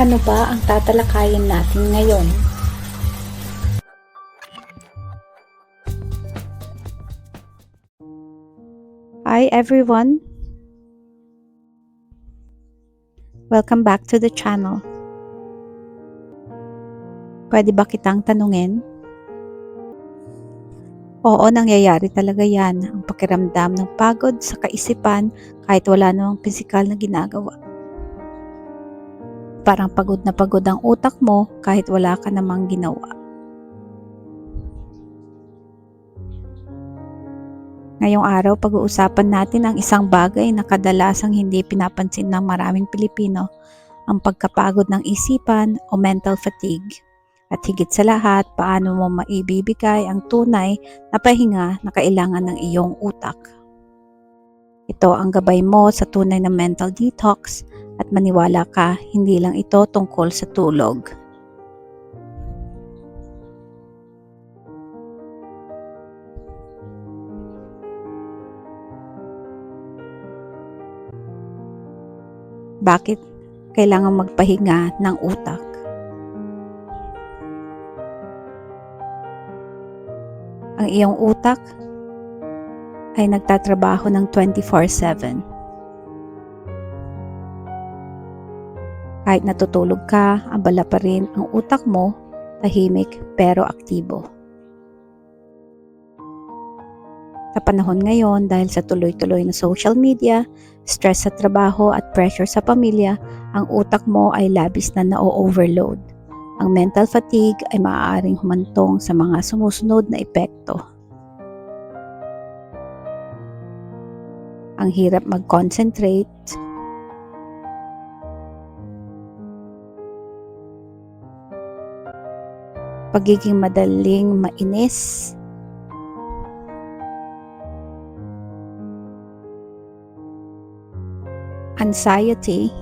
Ano ba ang tatalakayin natin ngayon? Hi everyone! Welcome back to the channel. Pwede ba kitang tanungin? Oo, nangyayari talaga yan. Ang pakiramdam ng pagod sa kaisipan kahit wala namang pisikal na ginagawa. Parang pagod na pagod ang utak mo kahit wala ka namang ginawa. Ngayong araw, pag-uusapan natin ang isang bagay na kadalasang hindi pinapansin ng maraming Pilipino, ang pagkapagod ng isipan o mental fatigue. At higit sa lahat, paano mo maibibigay ang tunay na pahinga na kailangan ng iyong utak. Ito ang gabay mo sa tunay na mental detox at maniwala ka, hindi lang ito tungkol sa tulog. Bakit kailangan magpahinga ng utak? Ang iyong utak ay nagtatrabaho ng 24-7. Kahit natutulog ka, abala pa rin ang utak mo, tahimik pero aktibo. Sa panahon ngayon, dahil sa tuloy-tuloy na social media, stress sa trabaho at pressure sa pamilya, ang utak mo ay labis na na-overload. Ang mental fatigue ay maaaring humantong sa mga sumusunod na epekto. Ang hirap mag-concentrate, pagiging madaling mainis, anxiety,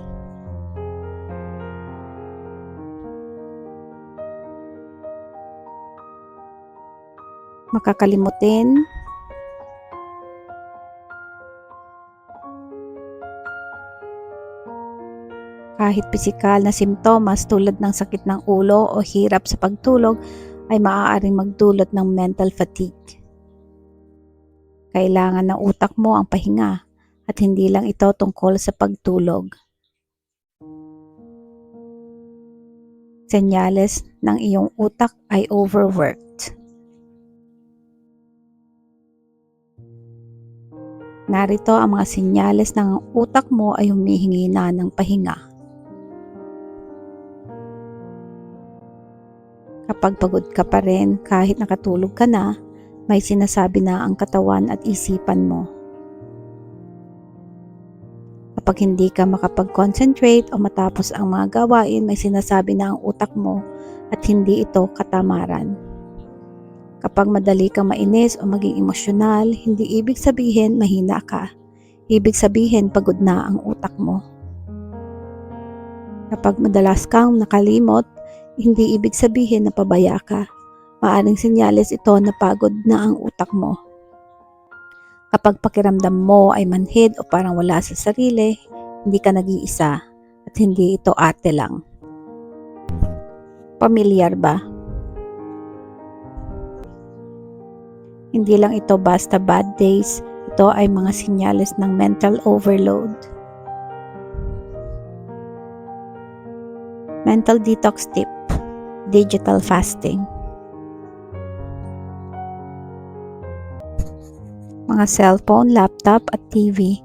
makakalimutin, kahit pisikal na simptomas tulad ng sakit ng ulo o hirap sa pagtulog ay maaaring magdulot ng mental fatigue. Kailangan ng utak mo ang pahinga at hindi lang ito tungkol sa pagtulog. Senyales ng iyong utak ay overworked. Narito ang mga senyales ng utak mo ay humihingi na ng pahinga. Kapag pagod ka pa rin kahit nakatulog ka na, may sinasabi na ang katawan at isipan mo. Kapag hindi ka makapag-concentrate o matapos ang mga gawain, may sinasabi na ang utak mo at hindi ito katamaran. Kapag madali kang mainis o maging emosyonal, hindi ibig sabihin mahina ka. Ibig sabihin pagod na ang utak mo. Kapag madalas kang nakalimot, hindi ibig sabihin na pabaya ka. Maaring senyales ito na pagod na ang utak mo. Kapag pakiramdam mo ay manhid o parang wala sa sarili, hindi ka nag-iisa at hindi ito arte lang. Pamilyar ba? Hindi lang ito basta bad days, ito ay mga senyales ng mental overload. Mental detox tip, digital fasting. Mga cellphone, laptop at TV,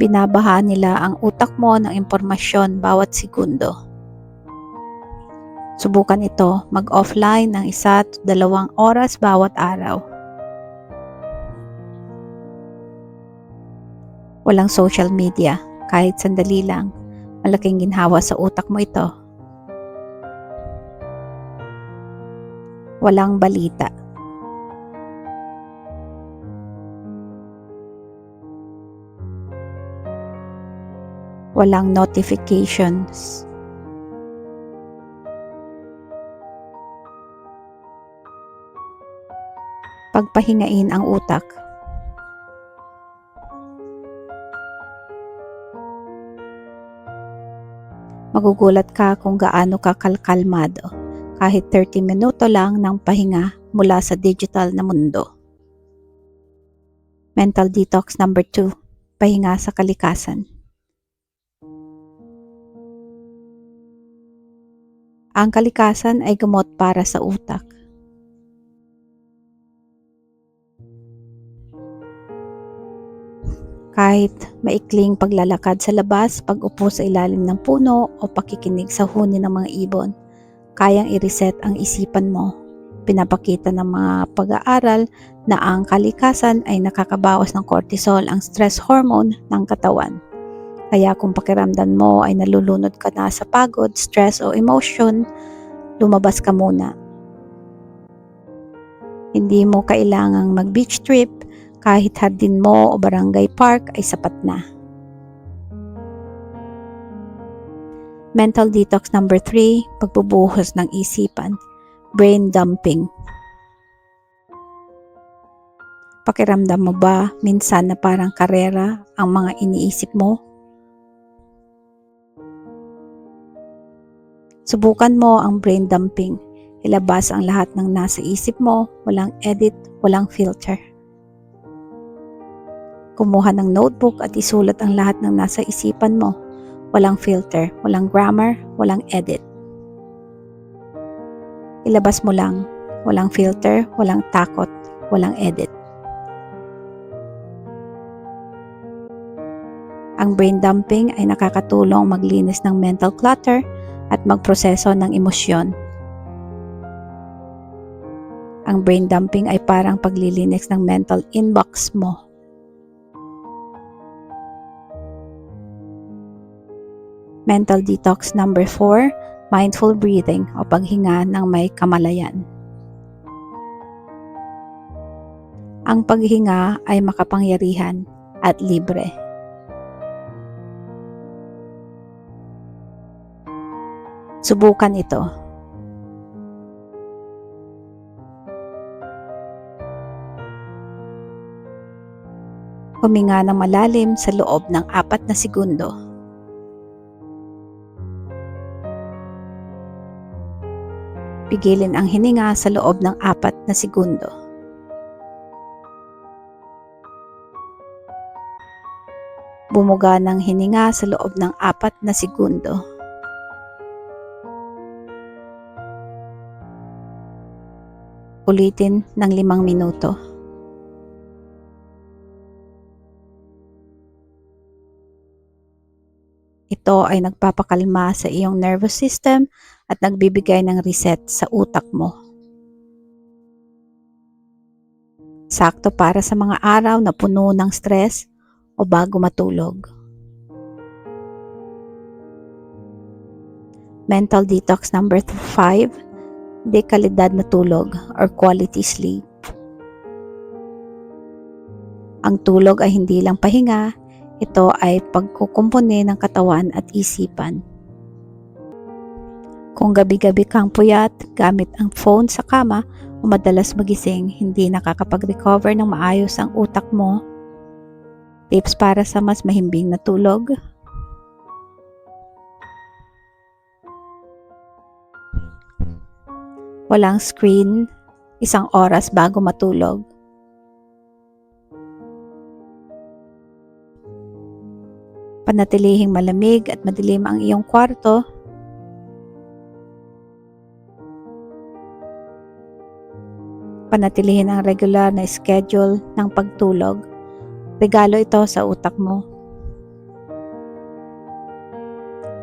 binabaha nila ang utak mo ng impormasyon bawat segundo. Subukan ito, mag-offline ng isa at dalawang oras bawat araw. Walang social media, kahit sandali lang. Malaking ginhawa sa utak mo ito. Walang balita. Walang notifications. Pagpahingain ang utak. Magugulat ka kung gaano ka kalkalmado kahit 30 minuto lang ng pahinga mula sa digital na mundo. Mental detox number 2, pahinga sa kalikasan. Ang kalikasan ay gamot para sa utak. Kahit maikling paglalakad sa labas, pag-upo sa ilalim ng puno o pakikinig sa huni ng mga ibon, kayang i-reset ang isipan mo. Pinapakita ng mga pag-aaral na ang kalikasan ay nakakabawas ng cortisol, ang stress hormone ng katawan. Kaya kung pakiramdam mo ay nalulunod ka na sa pagod, stress o emotion, lumabas ka muna. Hindi mo kailangang mag-beach trip, kahit hardin mo o barangay park ay sapat na. Mental detox number 3, pagbubuhos ng isipan, brain dumping. Pakiramdam mo ba minsan na parang karera ang mga iniisip mo? Subukan mo ang brain dumping. Ilabas ang lahat ng nasa isip mo, walang edit, walang filter. Kumuha ng notebook at isulat ang lahat ng nasa isipan mo. Walang filter, walang grammar, walang edit. Ilabas mo lang. Walang filter, walang takot, walang edit. Ang brain dumping ay nakakatulong maglinis ng mental clutter at magproseso ng emosyon. Ang brain dumping ay parang paglilinis ng mental inbox mo. Mental detox number 4, mindful breathing o paghinga ng may kamalayan. Ang paghinga ay makapangyarihan at libre. Subukan ito. Huminga ng malalim sa loob ng apat na segundo. Pigilin ang hininga sa loob ng apat na segundo. Bumuga ng hininga sa loob ng apat na segundo. Ulitin ng limang minuto. Ito ay nagpapakalma sa iyong nervous system at nagbibigay ng reset sa utak mo. Sakto para sa mga araw na puno ng stress o bago matulog. Mental detox number 5, dekalidad na tulog or quality sleep. Ang tulog ay hindi lang pahinga, ito ay pagkukumpone ng katawan at isipan. Kung gabi-gabi kang puyat gamit ang phone sa kama o madalas magising, hindi nakakapag-recover ng maayos ang utak mo. Tips para sa mas mahimbing na tulog. Walang screen, isang oras bago matulog. Panatilihing malamig at madilim ang iyong kwarto. Panatilihin ang regular na schedule ng pagtulog. Regalo ito sa utak mo.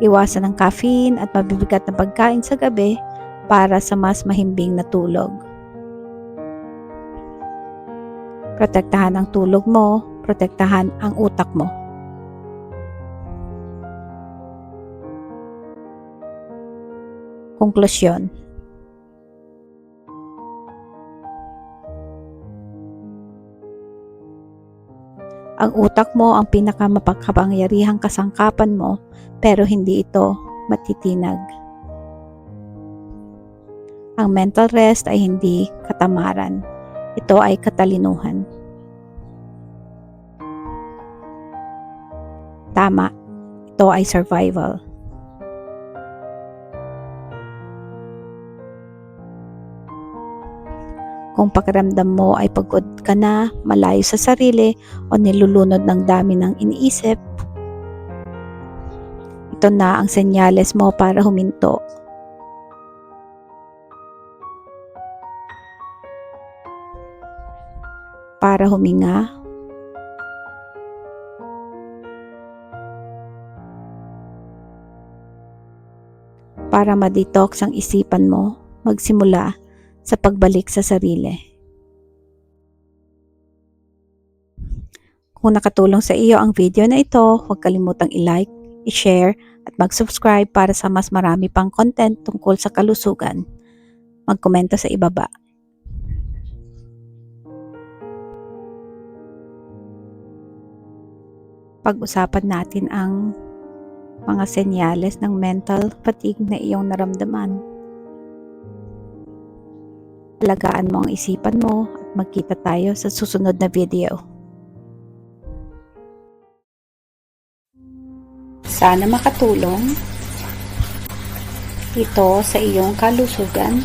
Iwasan ang caffeine at mabibigat na pagkain sa gabi para sa mas mahimbing na tulog. Protektahan ang tulog mo, protektahan ang utak mo. Konklusyon Ang utak mo ang pinakamapagkapangyarihang kasangkapan mo pero hindi ito matitinag. Ang mental rest ay hindi katamaran. Ito ay katalinuhan. Tama, ito ay survival. Kung pakiramdam mo ay pagod ka na, malayo sa sarili, o nilulunod ng dami ng iniisip, ito na ang senyales mo para huminto. Para huminga. Para ma-detox ang isipan mo, magsimula sa pagbalik sa sarili. Kung nakatulong sa iyo ang video na ito, huwag kalimutang i-like, i-share, at mag-subscribe para sa mas marami pang content tungkol sa kalusugan. Magkomento sa ibaba. Pag-usapan natin ang mga senyales ng mental fatigue na iyong naramdaman. Alagaan mo ang isipan mo at magkita tayo sa susunod na video. Sana makatulong ito sa iyong kalusugan